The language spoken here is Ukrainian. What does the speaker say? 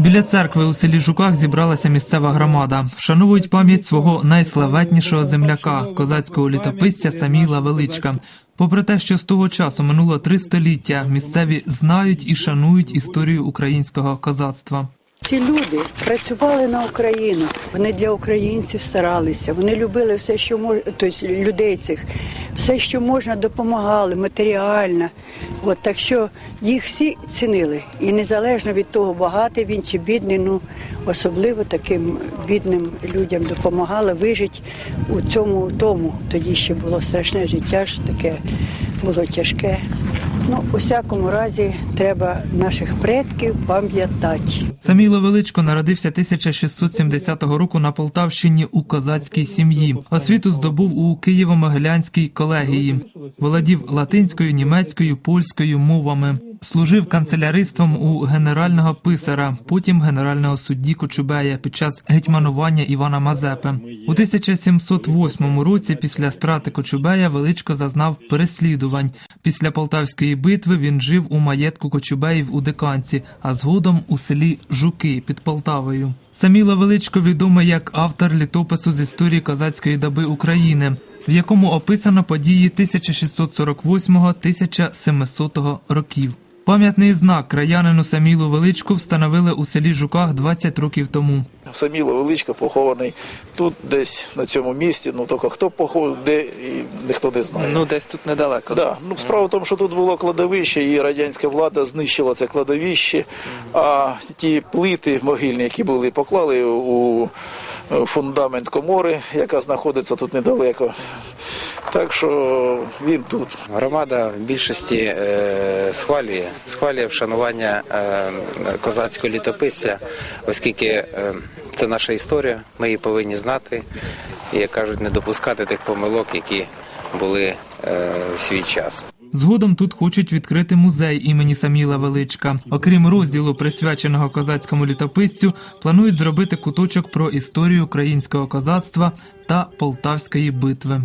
Біля церкви у селі Жуках зібралася місцева громада. Вшановують пам'ять свого найславетнішого земляка, козацького літописця Саміла Величка. Попри те, що з того часу минуло три століття, місцеві знають і шанують історію українського козацтва. Ці люди працювали на Україну. Вони для українців старалися. Вони любили все, що мож... тобто людей цих, все, що можна, допомагали матеріально. От так що їх всі цінили. І незалежно від того, багатий він чи бідний, ну особливо таким бідним людям допомагали вижити у цьому тому. Тоді ще було страшне життя, що таке було тяжке. Ну, у всякому разі, треба наших предків пам'ятати. Саміло Величко народився 1670 року на Полтавщині у козацькій сім'ї. Освіту здобув у Києво-Могилянській колегії. Володів латинською, німецькою, польською мовами. Служив канцеляристом у генерального писара, потім генерального судді Кочубея під час гетьманування Івана Мазепи. У 1708 році, після страти Кочубея, Величко зазнав переслідувань. Після Полтавської битви він жив у маєтку Кочубеїв у Диканці, а згодом у селі Жуки під Полтавою. Саміло Величко відомий як автор літопису з історії козацької доби України, в якому описано події 1648-1700 років. Пам'ятний знак краянину Самілу Величку встановили у селі Жуках 20 років тому. Саміло Величко похований тут, десь на цьому місці. Ну тільки хто похований, де і ніхто не знає. Ну, десь тут недалеко. Да. Ну, справа в тому, що тут було кладовище, і радянська влада знищила це кладовище. А ті плити могильні, які були, поклали у е, фундамент комори, яка знаходиться тут недалеко. Так що він тут. Громада в більшості е, схвалює, схвалює вшанування е, козацького літописця, оскільки е, це наша історія, ми її повинні знати і, як кажуть, не допускати тих помилок, які були е, в свій час. Згодом тут хочуть відкрити музей імені Саміла Величка. Окрім розділу, присвяченого козацькому літописцю, планують зробити куточок про історію українського козацтва та Полтавської битви.